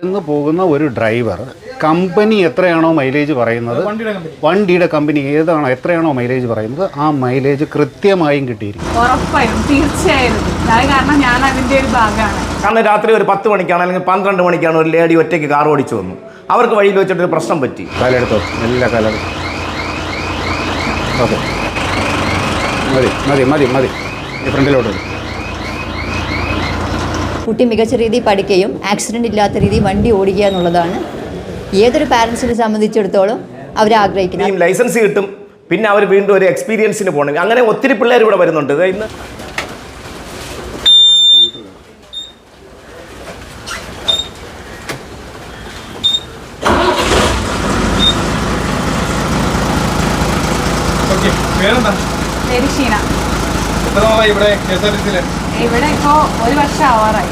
ഇവിടുന്ന് പോകുന്ന ഒരു ഡ്രൈവർ കമ്പനി എത്രയാണോ മൈലേജ് പറയുന്നത്? വണ്ടിയുടെ കമ്പനി. വണ്ടിയുടെ കമ്പനി ഏതാണോ എത്രയാണോ മൈലേജ് പറയുന്നത്? ആ മൈലേജ് കൃത്യമായും കിട്ടിയിരിക്കും. ഉറപ്പായും തീർച്ചയായും. അത് കാരണം ഞാൻ അതിന്റെ ഒരു ഭാഗമാണ്. കാരണം രാത്രി ഒരു പത്ത് മണിക്കാണ് അല്ലെങ്കിൽ പന്ത്രണ്ട് മണിക്കാണ് ഒരു ലേഡി ഒറ്റയ്ക്ക് കാർ ഓടിച്ചു വന്നു. അവർക്ക് വഴിയിൽ വെച്ചിട്ടൊരു പ്രശ്നം പറ്റി. കാലെടുത്തോ എല്ലാ കാലെടുത്തോ ഓക്കെ. മതി മതി മതി മതി. ഫ്രണ്ടിലോട്ട് വരും കുട്ടി മികച്ച രീതിയിൽ പഠിക്കുകയും ആക്സിഡന്റ് ഇല്ലാത്ത രീതിയിൽ വണ്ടി ഓടിക്കുക എന്നുള്ളതാണ് ഏതൊരു പാരൻസിനെ സംബന്ധിച്ചിടത്തോളം അവർ ആഗ്രഹിക്കുന്നത്. ലൈസൻസ് കിട്ടും. പിന്നെ അവർ വീണ്ടും ഒരു എക്സ്പീരിയൻസിന് പോകണം. അങ്ങനെ ഒത്തിരി പിള്ളേർ ഇവിടെ വരുന്നുണ്ട്. ദേ ഇന്ന് പേരെന്താ? പേര് ഷീന. എത്ര നാളായി ഇവിടെ കെ എസ് ആർ ടി സിയിലെ? ഇവിടെ ഇപ്പോ ഒരു വർഷം ആവാറായി.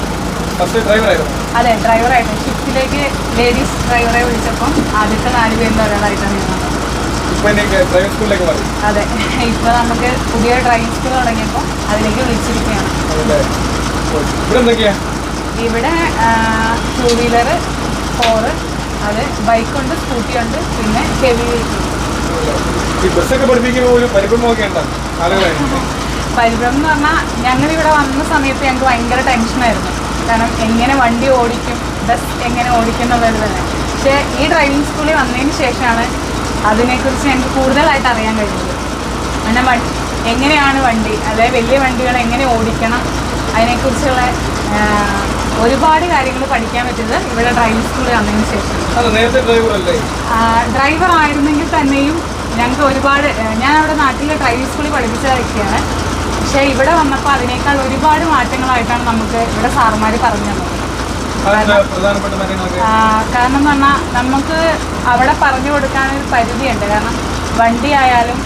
അതെ ഡ്രൈവറായിട്ട് ഷിഫ്റ്റിലേക്ക് ലേഡീസ് ഡ്രൈവറെ വിളിച്ചപ്പം ആദ്യത്തെ നാല് പേരിൽ ഒരാളായിട്ടാണ് ഞാൻ അതെ ഇപ്പൊ നമുക്ക് പുതിയ ഡ്രൈവിംഗ് സ്കൂൾ തുടങ്ങിയപ്പോൾ അതിലേക്ക് വിളിച്ചിരിക്കുകയാണ്. ഇവിടെ ടൂ വീലർ ഫോറ് അത് ബൈക്കുണ്ട് സ്കൂട്ടിയുണ്ട് പിന്നെ ഹെവി വെഹിക്കിൾ ഈ ബസ്സൊക്കെ പഠിപ്പിക്കുമ്പോൾ ഒരു പരിഭ്രമമൊക്കെ ഉണ്ടോ ആളുകളായിരുന്നു പരിഭ്രമം എന്ന് പറഞ്ഞാൽ ഞങ്ങൾ ഇവിടെ വന്ന സമയത്ത് ഞങ്ങൾക്ക് ഭയങ്കര ടെൻഷനായിരുന്നു കാരണം എങ്ങനെ വണ്ടി ഓടിക്കും ബസ് എങ്ങനെ ഓടിക്കും എന്നുള്ളത് തന്നെ. പക്ഷേ ഈ ഡ്രൈവിംഗ് സ്കൂളിൽ വന്നതിന് ശേഷമാണ് അതിനെക്കുറിച്ച് ഞങ്ങൾക്ക് കൂടുതലായിട്ട് അറിയാൻ കഴിഞ്ഞത്. കാരണം എങ്ങനെയാണ് വണ്ടി അതായത് വലിയ വണ്ടികൾ എങ്ങനെ ഓടിക്കണം അതിനെക്കുറിച്ചുള്ള ഒരുപാട് കാര്യങ്ങൾ പഠിക്കാൻ പറ്റുന്നത് ഇവിടെ ഡ്രൈവിംഗ് സ്കൂളിൽ വന്നതിന് ശേഷം. ഡ്രൈവർ ആയിരുന്നെങ്കിൽ തന്നെയും ഞങ്ങൾക്ക് ഒരുപാട് ഞാൻ അവിടെ നാട്ടിലെ ഡ്രൈവിംഗ് സ്കൂളിൽ പഠിപ്പിച്ച വ്യക്തിയാണ്. പക്ഷേ ഇവിടെ വന്നപ്പോൾ അതിനേക്കാൾ ഒരുപാട് മാറ്റങ്ങളായിട്ടാണ് നമുക്ക് ഇവിടെ സാറുമാർ പറഞ്ഞു തന്നത്. കാരണം എന്ന് പറഞ്ഞാൽ നമുക്ക് അവിടെ പറഞ്ഞു കൊടുക്കാൻ ഒരു പരിധിയുണ്ട്. കാരണം വണ്ടി ആയാലും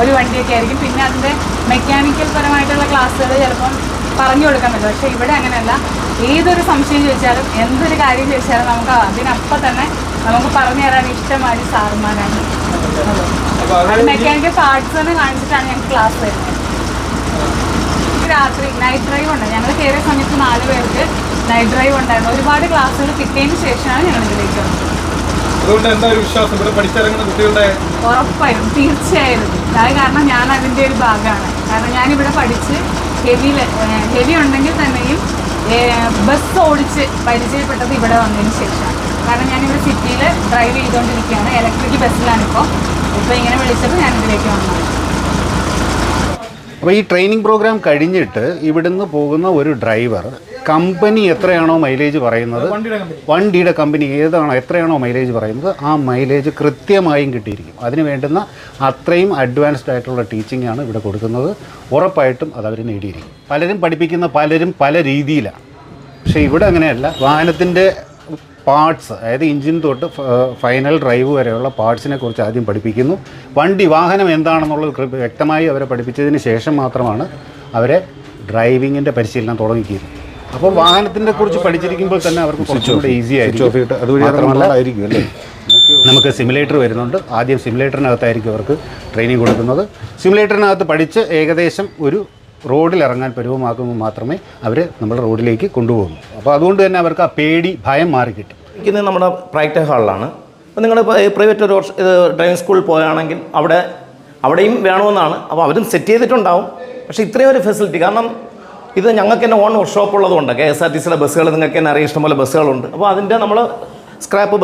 ഒരു വണ്ടിയൊക്കെ ആയിരിക്കും. പിന്നെ അതിന്റെ മെക്കാനിക്കൽ പരമായിട്ടുള്ള ക്ലാസ്സുകൾ ചിലപ്പം പറഞ്ഞു കൊടുക്കാൻ പറ്റും പക്ഷേ ഇവിടെ അങ്ങനെയല്ല. ഏതൊരു സംശയം ചോദിച്ചാലും എന്തൊരു കാര്യം ചോദിച്ചാലും നമുക്ക് അതിനപ്പം തന്നെ നമുക്ക് പറഞ്ഞു തരാൻ ഇഷ്ടമായി സാറുമാരാണ്. മെക്കാനിക്കൽ പാർട്സ് തന്നെ കാണിച്ചിട്ടാണ് ഞങ്ങൾക്ക് ക്ലാസ് വരുന്നത്. രാത്രി നൈറ്റ് ഡ്രൈവ് ഉണ്ട്. ഞങ്ങൾ കയറിയ സമയത്ത് നാല് പേർക്ക് നൈറ്റ് ഡ്രൈവ് ഉണ്ടായിരുന്നു. ഒരുപാട് ക്ലാസ്സുകൾ കിട്ടിയതിന് ശേഷമാണ് ഞങ്ങൾ ഇതിലേക്ക് വന്നത്. ഉറപ്പായും തീർച്ചയായും. അത് കാരണം ഞാൻ അതിന്റെ ഒരു ഭാഗമാണ്. കാരണം ഞാനിവിടെ പഠിച്ച് ഹെവി ഹെവി ഉണ്ടെങ്കിൽ തന്നെയും ബസ് ഓടിച്ച് പരിചയപ്പെട്ടത് ഇവിടെ വന്നതിന് ശേഷമാണ് കാരണം ഞാനിവിടെ സിറ്റിയിൽ ഡ്രൈവ് ചെയ്തുകൊണ്ടിരിക്കുകയാണ്. ഇലക്ട്രിക് ബസ്സിലാണിപ്പോൾ ഇപ്പോൾ ഇങ്ങനെ വിളിച്ചപ്പോൾ ഞാനിതിലേക്ക് വന്നത് അപ്പോൾ ഈ ട്രെയിനിങ് പ്രോഗ്രാം കഴിഞ്ഞിട്ട് ഇവിടുന്ന് പോകുന്ന ഒരു ഡ്രൈവർ കമ്പനി എത്രയാണോ മൈലേജ് പറയുന്നത്? വണ്ടിയുടെ കമ്പനി ഏതാണോ? എത്രയാണോ മൈലേജ് പറയുന്നത്? ആ മൈലേജ് കൃത്യമായും കിട്ടിയിരിക്കും. അതിന് വേണ്ടുന്ന അത്രയും അഡ്വാൻസ്ഡ് ആയിട്ടുള്ള ടീച്ചിങ് ആണ് ഇവിടെ കൊടുക്കുന്നത്. ഉറപ്പായിട്ടും അത് അവർ നേടിയിരിക്കും. പലരും പഠിപ്പിക്കുന്ന പലരും പല രീതിയിലാണ് പക്ഷേ ഇവിടെ അങ്ങനെയല്ല. വാഹനത്തിന്റെ പാർട്സ് അതായത് എഞ്ചിൻ തൊട്ട് ഫൈനൽ ഡ്രൈവ് വരെയുള്ള പാർട്സിനെ കുറിച്ച് ആദ്യം പഠിപ്പിക്കുന്നു. വണ്ടി വാഹനം എന്താണെന്നുള്ളത് വ്യക്തമായി അവരെ പഠിപ്പിച്ചതിന് ശേഷം മാത്രമാണ് അവരെ ഡ്രൈവിങ്ങിന്റെ പരിശീലനം തുടങ്ങിക്കുന്നത് അപ്പോൾ വാഹനത്തിനെ കുറിച്ച് പഠിച്ചിരിക്കുമ്പോൾ തന്നെ അവർക്ക് കുറച്ചുകൂടെ ഈസി ആയിരിക്കും. നമുക്ക് സിമുലേറ്റർ വരുന്നുണ്ട്. ആദ്യം സിമുലേറ്ററിനകത്തായിരിക്കും അവർക്ക് ട്രെയിനിങ് കൊടുക്കുന്നത്. സിമുലേറ്ററിനകത്ത് പഠിച്ച് ഏകദേശം ഒരു റോഡിൽ ഇറങ്ങാൻ പരുവമാക്കുമ്പോൾ മാത്രമേ അവർ നമ്മൾ റോഡിലേക്ക് കൊണ്ടുപോകുന്നു. അപ്പോൾ അതുകൊണ്ട് തന്നെ അവർക്ക് ആ പേടി ഭയം മാറി കിട്ടും. ഇരിക്കുന്നത് നമ്മുടെ പ്രാക്ടീസ് ഹാളിലാണ് അപ്പോൾ നിങ്ങൾ പ്രൈവറ്റ് ഒരു ഡ്രൈവിംഗ് സ്കൂളിൽ പോയാണെങ്കിൽ അവിടെ അവിടെയും വേണമെന്നാണ്. അപ്പോൾ അവരും സെറ്റ് ചെയ്തിട്ടുണ്ടാവും. പക്ഷേ ഇത്രയും ഒരു ഫെസിലിറ്റി കാരണം ഇത് ഞങ്ങൾക്ക് തന്നെ ഓൺ വർക്ക്ഷോപ്പ് ഉള്ളതുകൊണ്ട് കെ എസ് ആർ ടി സിയുടെ ബസ്സുകൾ നിങ്ങൾക്ക് തന്നെ അറിയാം ഇഷ്ടംപോലെ ബസ്സുകളുണ്ട്. അപ്പോൾ അതിന്റെ നമ്മൾ സ്ക്രാപ്പ്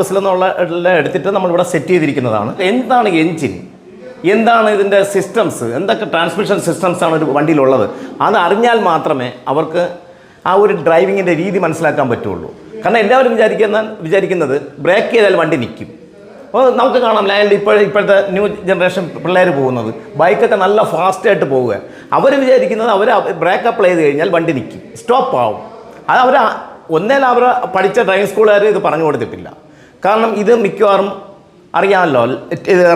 എല്ലാം എടുത്തിട്ട് നമ്മളിവിടെ സെറ്റ് ചെയ്തിരിക്കുന്നതാണ്. എന്താണ് എൻജിൻ എന്താണ് ഇതിന്റെ സിസ്റ്റംസ് എന്തൊക്കെ ട്രാൻസ്മിഷൻ സിസ്റ്റംസ് ആണ് ഒരു വണ്ടിയിലുള്ളത്? അത് അറിഞ്ഞാൽ മാത്രമേ അവർക്ക് ആ ഒരു ഡ്രൈവിങ്ങിന്റെ രീതി മനസ്സിലാക്കാൻ പറ്റുള്ളൂ. കാരണം എല്ലാവരും വിചാരിക്കുന്ന വിചാരിക്കുന്നത് ബ്രേക്ക് ചെയ്താൽ വണ്ടി നിൽക്കും അപ്പോൾ നമുക്ക് കാണാം ലൈനിൽ ഇപ്പോൾ ഇപ്പോഴത്തെ ന്യൂ ജനറേഷൻ പിള്ളേർ പോകുന്നത്. ബൈക്കൊക്കെ നല്ല ഫാസ്റ്റായിട്ട് പോവുക. അവർ വിചാരിക്കുന്നത് അവർ ബ്രേക്ക് അപ്ലൈ ചെയ്ത് കഴിഞ്ഞാൽ വണ്ടി നിൽക്കും സ്റ്റോപ്പ് ആവും. അത് അവർ ഒന്നേൽ അവർ പഠിച്ച ഡ്രൈവിംഗ് സ്കൂളുകാർ ഇത് പറഞ്ഞു കൊടുത്തിട്ടില്ല. കാരണം ഇത് മിക്കവാറും അറിയാമല്ലോ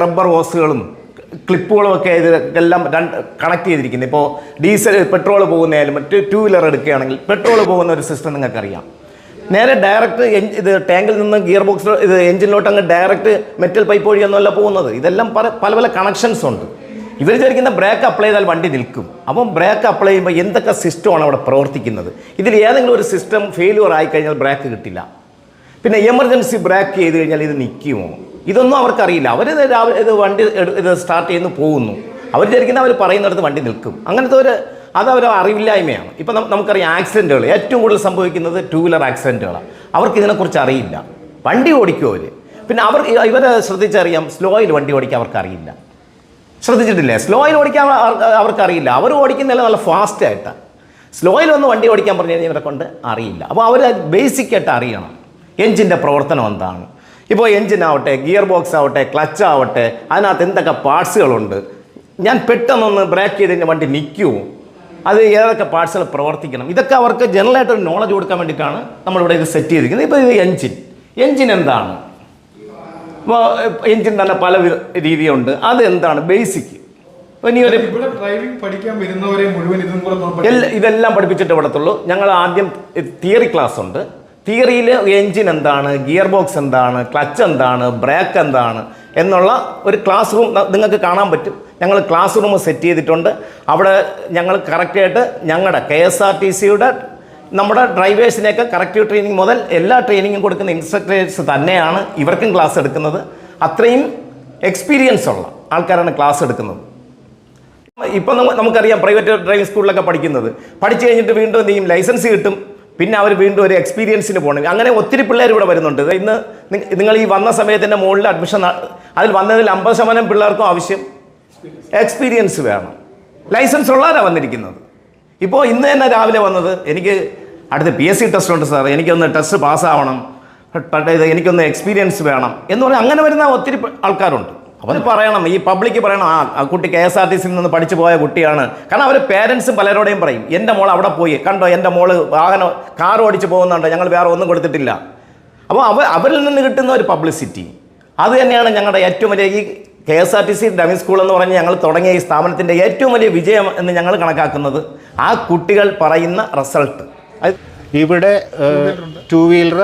റബ്ബർ ഹോസുകളും ക്ലിപ്പുകളും ഒക്കെ ഇത് എല്ലാം രണ്ട് കണക്ട് ചെയ്തിരിക്കുന്നത് ഇപ്പോൾ ഡീസൽ പെട്രോൾ പോകുന്നതായാലും മറ്റ് ടു വീലർ എടുക്കുകയാണെങ്കിൽ പെട്രോൾ പോകുന്ന ഒരു സിസ്റ്റം നിങ്ങൾക്കറിയാം. നേരെ ഡയറക്റ്റ് ഇത് ടാങ്കിൽ നിന്ന് ഗിയർ ബോക്സ് ഇത് എഞ്ചിനിലോട്ട് അങ്ങ് ഡയറക്റ്റ് മെറ്റൽ പൈപ്പ് വഴി വഴിയൊന്നുമല്ല പോകുന്നത്. ഇതെല്ലാം പല പല കണക്ഷൻസ് ഉണ്ട്. ഇവർ വിചാരിക്കുന്ന ബ്രേക്ക് അപ്ലൈ ചെയ്താൽ വണ്ടി നിൽക്കും. അപ്പം ബ്രേക്ക് അപ്ലൈ ചെയ്യുമ്പോൾ എന്തൊക്കെ സിസ്റ്റമാണ് അവിടെ പ്രവർത്തിക്കുന്നത്? ഇതിൽ ഏതെങ്കിലും ഒരു സിസ്റ്റം ഫെയിലുവർ ആയി കഴിഞ്ഞാൽ ബ്രേക്ക് കിട്ടില്ല. പിന്നെ എമർജൻസി ബ്രേക്ക് ചെയ്ത് കഴിഞ്ഞാൽ ഇത് നിൽക്കുമോ? ഇതൊന്നും അവർക്കറിയില്ല. അവർ രാവിലെ ഇത് വണ്ടി ഇത് സ്റ്റാർട്ട് ചെയ്യുന്നു പോകുന്നു. അവർ വിചാരിക്കുന്ന അവർ പറയുന്നിടത്ത് വണ്ടി നിൽക്കും. അങ്ങനത്തെ ഒരു അത് അവർ അറിവില്ലായ്മയാണ്. ഇപ്പം നമുക്കറിയാം ആക്സിഡന്റുകൾ ഏറ്റവും കൂടുതൽ സംഭവിക്കുന്നത് ടൂ വീലർ ആക്സിഡന്റുകളാണ് അവർക്ക് ഇതിനെക്കുറിച്ച് അറിയില്ല. വണ്ടി ഓടിക്കും അവർ പിന്നെ അവർ ഇവരെ ശ്രദ്ധിച്ചറിയാം. സ്ലോയിൽ വണ്ടി ഓടിക്കാൻ അവർക്കറിയില്ല. ശ്രദ്ധിച്ചിട്ടില്ലേ? സ്ലോയിൽ ഓടിക്കാൻ അവർക്കറിയില്ല. അവർ ഓടിക്കുന്നില്ല നല്ല ഫാസ്റ്റായിട്ടാണ് സ്ലോയിൽ വന്ന് വണ്ടി ഓടിക്കാൻ പറഞ്ഞു കഴിഞ്ഞാൽ ഇവരെ കൊണ്ട് അറിയില്ല. അപ്പോൾ അവർ ബേസിക്കായിട്ട് അറിയണം. എഞ്ചിന്റെ പ്രവർത്തനം എന്താണ്? ഇപ്പോൾ എൻജിൻ ആവട്ടെ ഗിയർ ബോക്സ് ആവട്ടെ ക്ലച്ച് ആവട്ടെ അതിനകത്ത് എന്തൊക്കെ പാർട്സുകളുണ്ട് ഞാൻ പെട്ടെന്നൊന്ന് ബ്രേക്ക് ചെയ്ത് എന്റെ വണ്ടി നിൽക്കുമോ അത് ഏതൊക്കെ പാർട്സുകൾ പ്രവർത്തിക്കണം? ഇതൊക്കെ അവർക്ക് ജനറലായിട്ട് ഒരു നോളജ് കൊടുക്കാൻ വേണ്ടിയിട്ടാണ് നമ്മളിവിടെ ഇത് സെറ്റ് ചെയ്തിരിക്കുന്നത്. ഇപ്പോൾ ഇത് എൻജിൻ എൻജിൻ എന്താണ്? ഇപ്പോൾ എഞ്ചിൻ തന്നെ പല രീതിയുണ്ട്. അത് എന്താണ്? ബേസിക് ഡ്രൈവിംഗ് പഠിക്കാൻ വരുന്നവരെ മുഴുവൻ ഇതും കൂടെ നമ്മൾ ഇതെല്ലാം പഠിപ്പിച്ചിട്ട് വിടത്തുള്ളൂ ഞങ്ങൾ ആദ്യം തിയറി ക്ലാസ് ഉണ്ട്. തിയറിയിൽ എഞ്ചിൻ എന്താണ് ഗിയർ ബോക്സ് എന്താണ് ക്ലച്ച് എന്താണ് ബ്രേക്ക് എന്താണ് എന്നുള്ള ഒരു ക്ലാസ് റൂം നിങ്ങൾക്ക് കാണാൻ പറ്റും. ഞങ്ങൾ ക്ലാസ് റൂം സെറ്റ് ചെയ്തിട്ടുണ്ട്. അവിടെ ഞങ്ങൾ കറക്റ്റായിട്ട് ഞങ്ങളുടെ കെ എസ് ആർ ടി സിയുടെ നമ്മുടെ ഡ്രൈവേഴ്സിനെയൊക്കെ കറക്റ്റീവ് ട്രെയിനിങ് മുതൽ എല്ലാ ട്രെയിനിങ്ങും കൊടുക്കുന്ന ഇൻസ്ട്രക്ടേഴ്സ് തന്നെയാണ് ഇവർക്കും ക്ലാസ് എടുക്കുന്നത്. അത്രയും എക്സ്പീരിയൻസ് ഉള്ള ആൾക്കാരാണ് ക്ലാസ് എടുക്കുന്നത്. ഇപ്പം നമുക്കറിയാം പ്രൈവറ്റ് ഡ്രൈവിംഗ് സ്കൂളിലൊക്കെ പഠിക്കുന്നത്. പഠിച്ചു കഴിഞ്ഞിട്ട് വീണ്ടും എന്തെങ്കിലും ലൈസൻസ് കിട്ടും. പിന്നെ അവർ വീണ്ടും ഒരു എക്സ്പീരിയൻസിന് പോകണം അങ്ങനെ ഒത്തിരി പിള്ളേർ ഇവിടെ വരുന്നുണ്ട്. ഇന്ന് നിങ്ങൾ ഈ വന്ന സമയത്തിന്റെ മുകളിൽ അഡ്മിഷൻ അതിൽ വന്നതിൽ അമ്പത് ശതമാനം പിള്ളേർക്കും ആവശ്യം എക്സ്പീരിയൻസ് വേണം. ലൈസൻസ് ഉള്ളവരാണ് വന്നിരിക്കുന്നത്. ഇപ്പോൾ ഇന്ന് തന്നെ രാവിലെ വന്നത് എനിക്ക് അടുത്ത പി എസ് സി ടെസ്റ്റ് ഉണ്ട് സാർ എനിക്കൊന്ന് ടെസ്റ്റ് പാസ്സാവണം എനിക്കൊന്ന് എക്സ്പീരിയൻസ് വേണം എന്ന് പറഞ്ഞാൽ അങ്ങനെ വരുന്ന ഒത്തിരി ആൾക്കാരുണ്ട്. അവർ പറയണം. ഈ പബ്ലിക് പറയണം ആ ആ കുട്ടി കെ എസ് ആർ ടി സിയിൽ നിന്ന് പഠിച്ചു പോയ കുട്ടിയാണ്. കാരണം അവർ പേരൻസും പലരോടെയും പറയും എന്റെ മോൾ അവിടെ പോയി. കണ്ടോ എന്റെ മോൾ വാഹനം കാർ ഓടിച്ച് പോകുന്നുണ്ട് ഞങ്ങൾ വേറെ ഒന്നും കൊടുത്തിട്ടില്ല. അപ്പോൾ അവ അവരിൽ നിന്ന് കിട്ടുന്ന ഒരു പബ്ലിസിറ്റി അത് തന്നെയാണ് ഞങ്ങളുടെ ഏറ്റവും വലിയ ഈ K S R T C ഡമി school എന്ന് പറഞ്ഞ് ഞങ്ങൾ തുടങ്ങിയ ഈ സ്ഥാപനത്തിന്റെ ഏറ്റവും വലിയ വിജയം എന്ന് ഞങ്ങൾ കണക്കാക്കുന്നത് ആ കുട്ടികൾ പറയുന്ന റിസൾട്ട് ഇവിടെ ടു വീലർ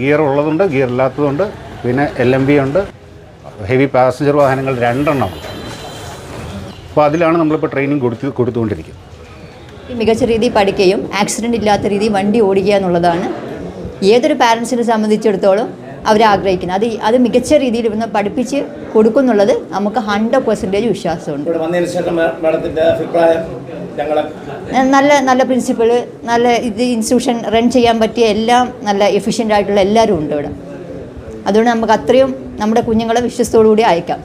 ഗിയർ ഉള്ളതുണ്ട് ഗിയർ ഇല്ലാത്തതുണ്ട് പിന്നെ എൽ എം ബി ഉണ്ട്. ഹെവി പാസഞ്ചർ വാഹനങ്ങൾ രണ്ടെണ്ണം. അപ്പോൾ അതിലാണ് നമ്മളിപ്പോൾ ട്രെയിനിങ് കൊടുത്ത് കൊടുത്തുകൊണ്ടിരിക്കുന്നത്. മികച്ച രീതിയിൽ പഠിക്കുകയും ആക്സിഡന്റ് ഇല്ലാത്ത രീതിയിൽ വണ്ടി ഓടിക്കുക എന്നുള്ളതാണ് ഏതൊരു പാരൻസിനെ സംബന്ധിച്ചിടത്തോളം അവർ ആഗ്രഹിക്കുന്നത്. അത് അത് മികച്ച രീതിയിൽ ഇവിടുന്ന് പഠിപ്പിച്ച് കൊടുക്കുന്നുള്ളത് നമുക്ക് ഹൺഡ്രഡ് പെർസെന്റേജ് വിശ്വാസമുണ്ട്. നല്ല നല്ല പ്രിൻസിപ്പൾ നല്ല ഇത് ഇൻസ്റ്റിറ്റ്യൂഷൻ റൺ ചെയ്യാൻ പറ്റിയ എല്ലാം നല്ല എഫിഷ്യന്റ് ആയിട്ടുള്ള എല്ലാവരും ഉണ്ട് ഇവിടെ. അതുകൊണ്ട് നമുക്ക് അത്രയും നമ്മുടെ കുഞ്ഞുങ്ങളെ വിശ്വസത്തോടു കൂടി അയക്കാം.